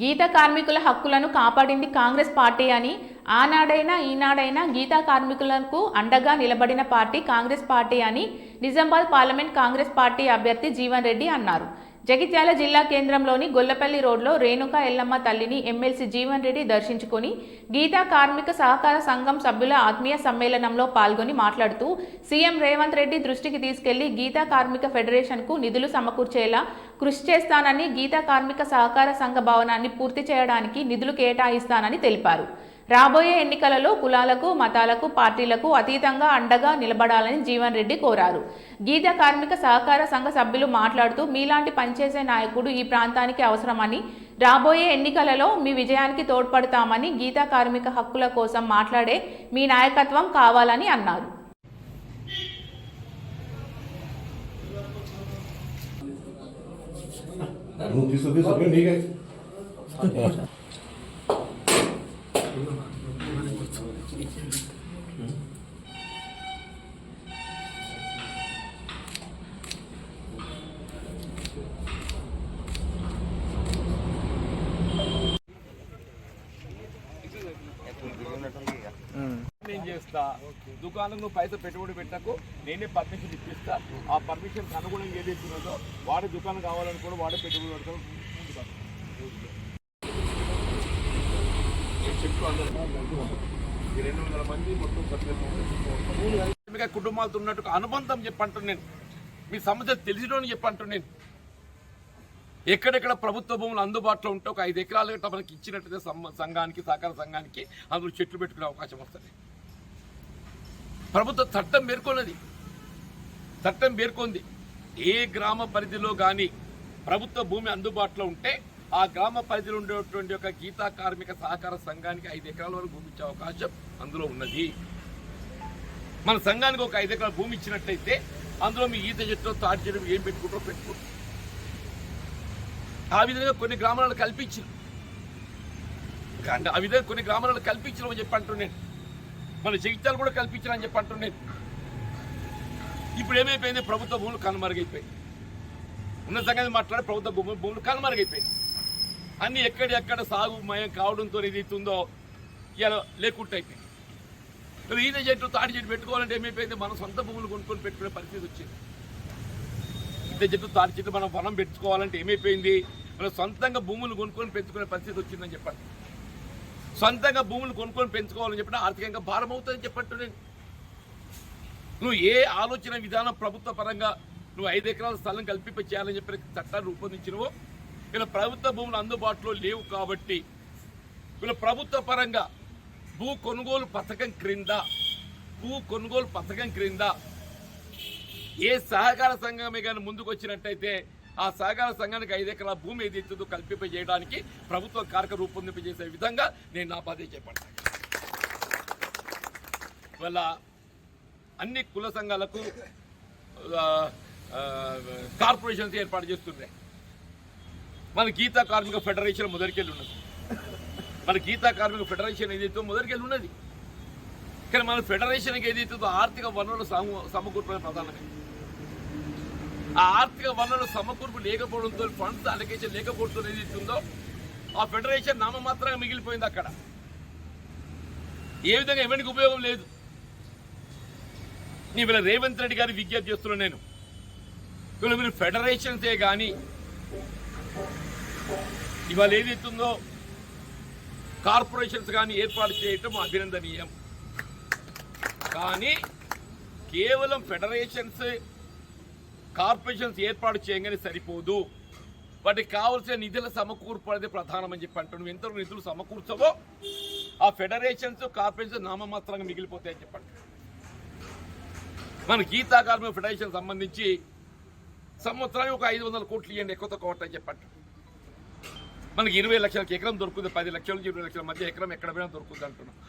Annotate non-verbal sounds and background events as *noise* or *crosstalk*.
గీత కార్మికుల హక్కులను కాపాడింది కాంగ్రెస్ పార్టీ అని ఆనాడైనా ఈనాడైనా గీతా కార్మికులకు అండగా నిలబడిన పార్టీ కాంగ్రెస్ పార్టీ అని నిజామాబాద్ పార్లమెంట్ కాంగ్రెస్ పార్టీ అభ్యర్థి జీవన్ రెడ్డి అన్నారు. జగిత్యాల జిల్లా కేంద్రంలోని గొల్లపల్లి రోడ్లో రేణుక ఎల్లమ్మ తల్లిని ఎమ్మెల్సీ జీవన్ రెడ్డి దర్శించుకొని గీతా కార్మిక సహకార సంఘం సభ్యుల ఆత్మీయ సమ్మేళనంలో పాల్గొని మాట్లాడుతూ సీఎం రేవంత్ రెడ్డి దృష్టికి తీసుకెళ్ళి గీతా కార్మిక ఫెడరేషన్కు నిధులు సమకూర్చేలా కృషి చేస్తానని గీతా కార్మిక సహకార సంఘ భవనాన్ని పూర్తి చేయడానికి నిధులు కేటాయిస్తానని తెలిపారు. రాబోయే ఎన్నికలలో కులాలకు మతాలకు పార్టీలకు అతీతంగా అండగా నిలబడాలని జీవన్ రెడ్డి కోరారు. గీత కార్మిక సహకార సంఘ సభ్యులు మాట్లాడుతూ మీలాంటి పనిచేసే నాయకుడు ఈ ప్రాంతానికి అవసరమని రాబోయే ఎన్నికలలో మీ విజయానికి తోడ్పడతామని గీతా కార్మిక హక్కుల కోసం మాట్లాడే మీ నాయకత్వం కావాలని అన్నారు. నువ్వు తీసుకో తీసుకో. నీకే. *laughs* నేను చేస్తా. దుకాణం నువ్వు పైసలు పెట్టుబడి పెట్టకు నేనే పర్మిషన్ ఇప్పిస్తా. ఆ పర్మిషన్ అనుగుణంగా ఏదైతే ఉన్నదో వాడే దుకాణం కావాలని కూడా వాడే పెట్టుబడి పెడతాం కుటుంబాలతో ఉన్నట్టు అనుబంధం చెప్పంటాను నేను. మీ సమస్య తెలిసినోని చెప్పంటాను నేను. ఎక్కడెక్కడ ప్రభుత్వ భూములు అందుబాటులో ఉంటే ఒక ఐదు ఎకరాలు గట్రా మనకి ఇచ్చినట్టయితే సంఘానికి సహకార సంఘానికి అందులో చెట్లు పెట్టుకునే అవకాశం వస్తుంది. ప్రభుత్వ చట్టం పేర్కొన్నది చట్టం పేర్కొంది ఏ గ్రామ పరిధిలో కానీ ప్రభుత్వ భూమి అందుబాటులో ఉంటే ఆ గ్రామ పరిధిలో ఉండేటువంటి ఒక గీతా కార్మిక సహకార సంఘానికి ఐదు ఎకరాల వరకు భూమి ఇచ్చే అవకాశం అందులో ఉన్నది. మన సంఘానికి ఒక ఐదు ఎకరాల భూమి ఇచ్చినట్టయితే అందులో మీ ఈత చెట్లు తాటి చెట్లు ఏం పెట్టుకుంటారో పెట్టుకుంటారు ఆ విధంగా కొన్ని గ్రామాలను కల్పించారు ఆ విధంగా కొన్ని గ్రామాలను కల్పించడం అని చెప్పి అంటున్నాను. మన జీవితాలు కూడా కల్పించారని చెప్పి అంటున్నాను. ఇప్పుడు ఏమైపోయింది? ప్రభుత్వ భూములు కనుమరుగైపోయాయి ఉన్న సంగతి మాట్లాడే ప్రభుత్వ భూములు భూములు కనుమరుగైపోయాయి అన్ని ఎక్కడ ఎక్కడ సాగు మయం కావడంతో ఏదైతుందో ఇలా లేకుండా అయిపోయింది. మరి ఈత చెట్టు తాటి చెట్టు పెట్టుకోవాలంటే ఏమైపోయింది? మనం సొంత భూములు కొనుక్కొని పెట్టుకునే పరిస్థితి వచ్చింది. ఈత చెట్టు తాటి చెట్టు మనం వనం పెట్టుకోవాలంటే ఏమైపోయింది? మనం సొంతంగా భూములు కొనుక్కొని పెంచుకునే పరిస్థితి వచ్చిందని చెప్పండి. సొంతంగా భూములు కొనుక్కొని పెంచుకోవాలని చెప్పిన ఆర్థికంగా భారం అవుతుందని చెప్పట్టు నేను నువ్వు ఏ ఆలోచన విధానం ప్రభుత్వ పరంగా నువ్వు ఐదు ఎకరాల స్థలం కల్పింప చేయాలని చెప్పి చట్టాన్ని రూపొందించినవో ఇలా ప్రభుత్వ భూములు అందుబాటులో లేవు కాబట్టి ఇలా ప్రభుత్వ పరంగా భూ కొనుగోలు పథకం క్రింద భూ కొనుగోలు పథకం క్రింద ఏ సహకార సంఘమే కానీ ముందుకు వచ్చినట్టయితే ఆ సహకార సంఘానికి ఐదు ఎకరాల భూమి ఏది ఇస్తుందో కల్పింప చేయడానికి ప్రభుత్వం కారక రూపొందింపజేసే విధంగా నేను నా బాధ్యత చేపడతాను. ఇవాళ అన్ని కుల సంఘాలకు కార్పొరేషన్స్ ఏర్పాటు చేస్తున్నాయి. మన గీతా కార్మిక ఫెడరేషన్ మొదటికెళ్ళి ఉన్నది. మన గీతా కార్మిక ఫెడరేషన్ ఏదైతే మొదటికెళ్ళి ఉన్నది. కానీ మన ఫెడరేషన్కి ఏదైతే ఆర్థిక వనరులు సమ సమకూర్పు ప్రధానమే. ఆ ఆర్థిక వనరులు సమకూర్పు లేకపోవడంతో ఫండ్స్ అలొకేషన్ లేకపోవడంతో ఏదైతుందో ఆ ఫెడరేషన్ నామమాత్రంగా మిగిలిపోయింది అక్కడ. ఏ విధంగా ఎవరికి ఉపయోగం లేదు. నీ వీళ్ళ రేవంత్ రెడ్డి గారి విజ్ఞప్తి చేస్తున్నాను నేను. వీళ్ళ మీరు ఫెడరేషన్సే కానీ ఇవాళ ఏదైతుందో కార్పొరేషన్స్ కానీ ఏర్పాటు చేయటం అభినందనీయం. కానీ కేవలం ఫెడరేషన్స్ కార్పొరేషన్స్ ఏర్పాటు చేయగానే సరిపోదు. వాటికి కావాల్సిన నిధుల సమకూర్పు అనేది ప్రధానమని చెప్పి అంటాను నువ్వు ఎంత నిధులు సమకూర్చవో ఆ ఫెడరేషన్స్ కార్పొరేషన్స్ నామమాత్రంగా మిగిలిపోతాయని చెప్పండి మన గీతా కార్మిక ఫెడరేషన్ సంబంధించి సంవత్సరానికి ఒక ఐదు వందల కోట్లు ఇవ్వండి ఎక్కువ తక్కువ అని చెప్పండి మనకి ఇరవై లక్షలకి ఎకరం దొరుకుతుంది పది లక్షల నుంచి ఇరవై లక్షల మధ్య ఎకరం ఎక్కడ పోయినా దొరుకుతుంది అంటున్నాం.